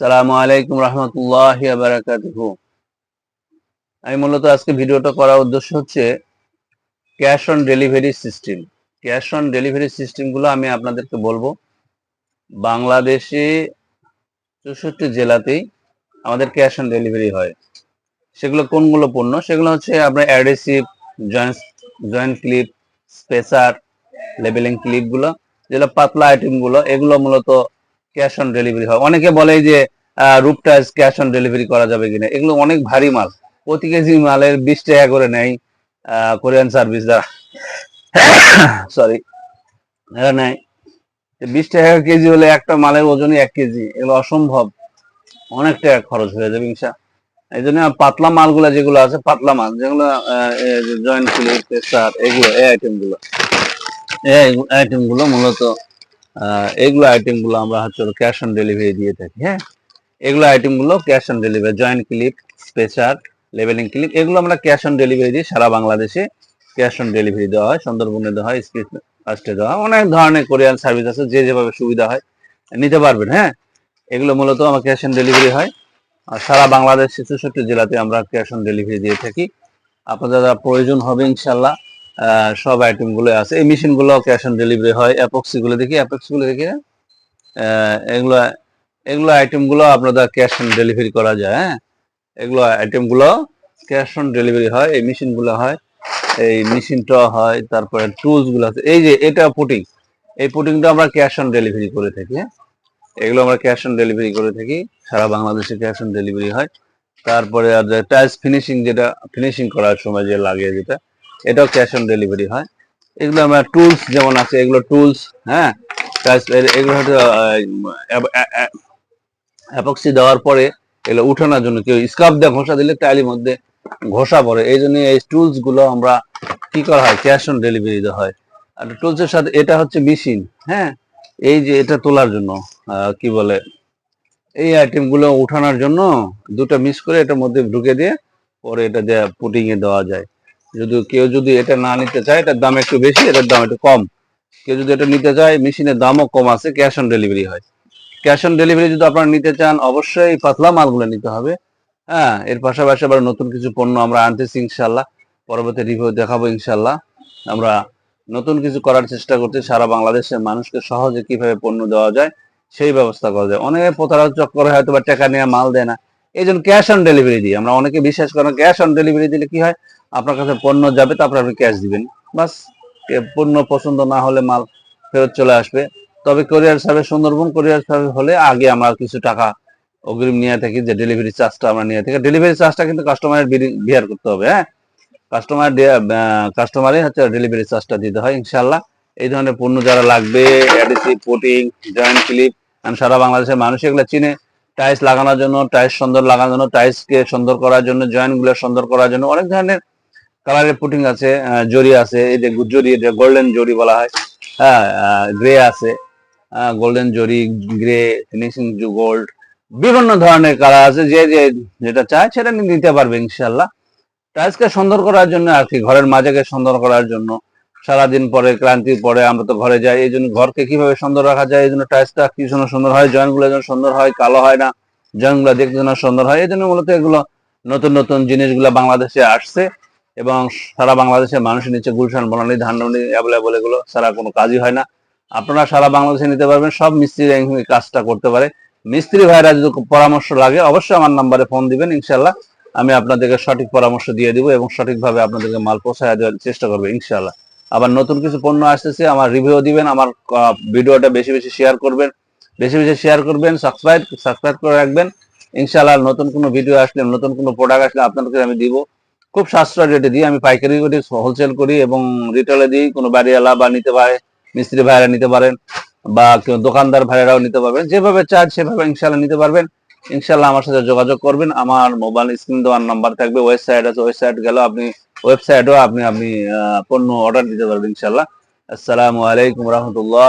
সালামু আলাইকুম রহমতুল্লাহ আমি মূলত আজকে ভিডিওটা করার উদ্দেশ্য হচ্ছে cash on delivery system. Cash on delivery সিস্টেমগুলো আমি আপনাদেরকে বলব। বাংলাদেশে চৌষট্টি জেলাতেই আমাদের ক্যাশ অন ডেলিভারি হয়। সেগুলো কোনগুলো পণ্য? সেগুলো হচ্ছে আপনার adhesive joint joint clip, spacer, labelling ক্লিপগুলো, যেগুলো পাতলা আইটেমগুলো, এগুলো মূলত ক্যাশ অন ডেলিভারি হয়। অনেকে বলে যে রূপ ক্যাশ অন ডেলিভারি করা যাবে কিনা? এগুলো অনেক ভারী মাল। প্রতি কেজি মালের বিশ টাকা করে নেয় কোরিয়ান সার্ভিস দ্বারা। সরি নেয়। বিশ টাকা কেজি হলে একটা মালের ওজনই এক কেজি। এগুলো অসম্ভব। অনেক টাকা খরচ হয়ে যাবে, ইনশা। এই জন্য পাতলা মালগুলো যেগুলো আছে, পাতলা মাল, যেগুলো জয়েন্ট প্রেসার এগুলো, এই আইটেমগুলো। এই আইটেমগুলো মূলত এগুলো আইটেমগুলো আমরা হচ্ছে ক্যাশ অন ডেলিভারি দিয়ে থাকি হ্যাঁ? এগুলো আইটেমগুলো cash on delivery joint clip spacer levelling clip এগুলো আমরা ক্যাশ অন ডেলিভারি দিই সারা বাংলাদেশে ক্যাশ অন ডেলিভারি দেওয়া হয়, সুন্দরবনে দেওয়া হয় স্পিড ফাস্টে দেওয়া হয়, অনেক ধরনের কোরিয়ান সার্ভিস আছে, যে যেভাবে সুবিধা হয় নিতে পারবেন হ্যাঁ? এগুলো মূলত আমার ক্যাশ অন ডেলিভারি হয়। আর সারা বাংলাদেশে, চৌষট্টি জেলাতে আমরা ক্যাশ অন ডেলিভারি দিয়ে থাকি। আপনাদের প্রয়োজন হবে ইনশাল্লাহ। সব আইটেমগুলো আছে। এই মেশিনগুলো ক্যাশ অন ডেলিভারি হয়। অ্যাপক্সি গুলো দেখি অ্যাপক্সি গুলো দেখি এগুলো এগুলো আইটেমগুলো আপনাদের ক্যাশ অন ডেলিভারি করা যায় হ্যাঁ? এগুলো আইটেমগুলো ক্যাশ অন ডেলিভারি হয়, এই মেশিনগুলো হয়, এই মেশিনটা হয়, তারপরে টুলসগুলো আছে। এই যে, এটা পুটিং এই পুটিংটা আমরা ক্যাশ অন ডেলিভারি করে থাকি হ্যাঁ? এগুলো আমরা ক্যাশ অন ডেলিভারি করে থাকি। সারা বাংলাদেশে ক্যাশ অন ডেলিভারি হয়। তারপরে আর টাইলস ফিনিশিং যেটা ফিনিশিং করার সময় যে লাগে যেটা এটাও ক্যাশ অন ডেলিভারি হয়। এগুলো আমরা টুলস যেমন আছে, এগুলো টুলস হ্যাঁ? এগুলো হয়তো অ্যাপক্সি দেওয়ার পরে এগুলো উঠানোর জন্য কেউ স্কার্ফ দিয়ে ঘষা দিলে টাইলের মধ্যে ঘষা পড়ে। এই জন্য এই টুলসগুলো আমরা কি করা হয়? ক্যাশ অন ডেলিভারি দেওয়া হয়। আর টুলস এর সাথে, এটা হচ্ছে মেশিন হ্যাঁ? এই যে এটা তোলার জন্য কি বলে? এই আইটেমগুলো উঠানোর জন্য দুটো মিস করে এটার মধ্যে ঢুকে দিয়ে পরে এটা দিয়ে পুটিং এ দেওয়া যায়। যদি কেউ যদি এটা না নিতে চায়, এটার দাম একটু বেশি, এটার দাম একটু কম। কেউ যদি এটা নিতে চায়, মেশিনের দামও কম আছে, ক্যাশ অন ডেলিভারি হয়। ক্যাশ অন ডেলিভারি যদি আপনারা নিতে চান, অবশ্যই পাতলা মালগুলো নিতে হবে। হ্যাঁ এর পাশাপাশি আবার নতুন কিছু পণ্য আমরা আনতেছি ইনশাল্লাহ পরবর্তী রিভিউ দেখাবো ইনশাল্লাহ আমরা নতুন কিছু করার চেষ্টা করছি, সারা বাংলাদেশের মানুষকে সহজে কীভাবে পণ্য দেওয়া যায়, সেই ব্যবস্থা করা যায়। অনেকে প্রতারক চক্করে হয়তো বা টাকা নিয়ে মাল দেয় না। এই জন্য ক্যাশ অন ডেলিভারি দিই। আমরা অনেকে বিশ্বাস করেন ক্যাশ অন ডেলিভারি দিলে কি হয়? আপনার কাছে পণ্য যাবে, তারপর আপনি ক্যাশ দিবেন। বাস পণ্য পছন্দ না হলে মাল ফেরত চলে আসবে। তবে কোরিয়ার সার্ভিস সুন্দরবন কোরিয়ার সার্ভিস হলে আগে আমরা কিছু টাকা অগ্রিম নিয়ে থাকি, যে ডেলিভারি চার্জটা আমরা নিয়ে থাকি। ডেলিভারি চার্জটা কিন্তু কাস্টমারের বিয়ার করতে হবে হ্যাঁ? কাস্টমার কাস্টমারে হচ্ছে ডেলিভারি চার্জটা দিতে হয় ইনশাল্লাহ এই ধরনের পণ্য যারা লাগবে অ্যাডিসিভ জয়েন্ট ক্লিপ সারা বাংলাদেশের মানুষ এগুলো চিনে। টাইলস লাগানোর জন্য টাইলস সুন্দর লাগানোর জন্য টাইলস কে সুন্দর করার জন্য জয়েন্টগুলো সুন্দর করার জন্য, অনেক ধরনের কালারের পুটিং আছে জরি আছে, এই যে জরি গোল্ডেন জরি বলা হয়। হ্যাঁ গ্রে আছে। গোল্ডেন জরি গ্রে ফিনিশিং গোল্ড বিভিন্ন ধরনের কালার আছে, যে যে যেটা চায় সেটা নিয়ে নিতে পারবে ইনশাল্লাহ টাইলসকে সুন্দর করার জন্য আর কি, ঘরের মাঝেকে সুন্দর করার জন্য। সারাদিন পরে ক্লান্তির পরে আমরা তো ঘরে যাই, এই জন্য ঘরকে কীভাবে সুন্দর রাখা যায়, এই জন্য টাইলসটা কি জন্য সুন্দর হয় জয়েন্টগুলো যেন সুন্দর হয়, কালো হয় না জয়েন্টগুলো দেখতে যেন সুন্দর হয়, এই জন্য মূলত এগুলো নতুন নতুন জিনিসগুলো বাংলাদেশে আসছে। এবং সারা বাংলাদেশের মানুষের নিচে গুলশান, বনানী, ধানমন্ডি অ্যাভেলেবল এগুলো সারা কোনো কাজই হয় না। আপনারা সারা বাংলাদেশে নিতে পারবেন, সব মিস্ত্রি কাজটা করতে পারে। মিস্ত্রি ভাইরা যদি পরামর্শ লাগে, অবশ্যই আমার নাম্বারে ফোন দিবেন ইনশাল্লাহ আমি আপনাদেরকে সঠিক পরামর্শ দিয়ে দিব এবং সঠিকভাবে আপনাদেরকে মাল পৌঁছায় দেওয়ার চেষ্টা করব ইনশাল্লাহ আবার নতুন কিছু পণ্য আসতেছে, আমার রিভিউ দিবেন, আমার ভিডিওটা বেশি বেশি শেয়ার করবেন। বেশি বেশি শেয়ার করবেন, সাবস্ক্রাইব সাবস্ক্রাইব করে রাখবেন। ইনশাল্লাহ নতুন কোনো ভিডিও আসলে, নতুন কোনো প্রোডাক্ট আসলে আপনাদেরকে আমি দিব। খুব সাশ্রয় রেটে দিই। আমি পাইকারি করি হোলসেল করি এবং রিটেলে দিই। কোনো বাড়িওয়ালা বা নিতে পারে, মিস্ত্রি ভাইরা নিতে পারেন বা কেউ দোকানদার ভাইরাও নিতে পারবেন। যেভাবে চান সেভাবে ইনশাল্লাহ নিতে পারবেন। ইনশাল্লাহ আমার সাথে যোগাযোগ করবেন। আমার মোবাইল স্ক্রিন দেওয়ার নাম্বার থাকবে ওয়েবসাইট আছে ওয়েবসাইট গেলেও আপনি ওয়েবসাইটেও আপনি আপনি পণ্য অর্ডার দিতে পারবেন ইনশাল্লাহ আসসালামু আলাইকুম রহমতুল্লাহ